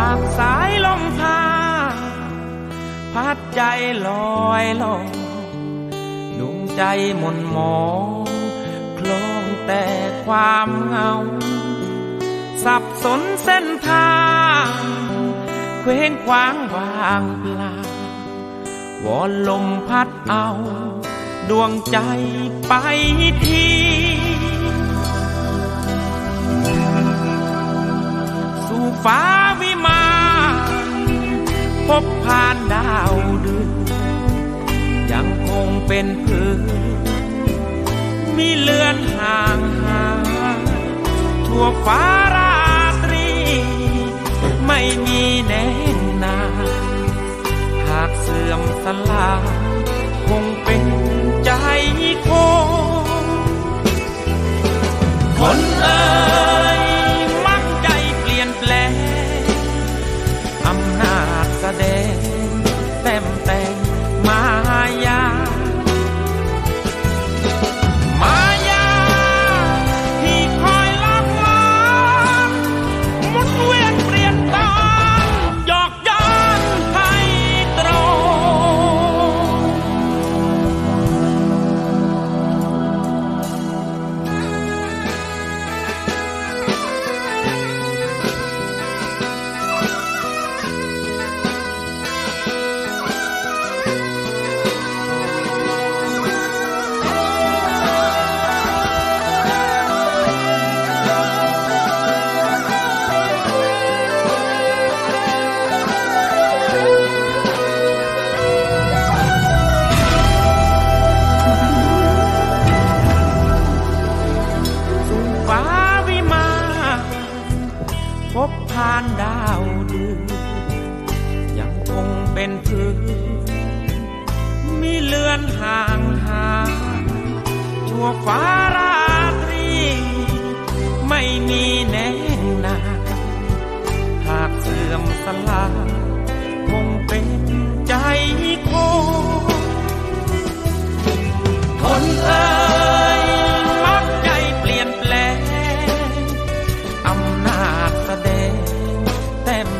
ฝากสายลมพา พัดใจลอยลอยดวงใจหม่นหมองคลองแต่ความเหงา สับสนเส้นทางเคว้งคว้างวางเปล่าวอนลมพัดเอา ดวงใจไปทีสู่ฟ้า งคงเป็นพื้นมีเลือนห่างหายทั่วฟ้าราตรี ไม่มีแน่นา หากเสื่อมสลายคงเป็นใจคงคนเอ่ บผ่านดาวดูยังคงเป็นพื้นมีเลือนห่างหาชั่วฟ้าราตรี ไม่มีแน่นานหากเสื่อมสลาย them.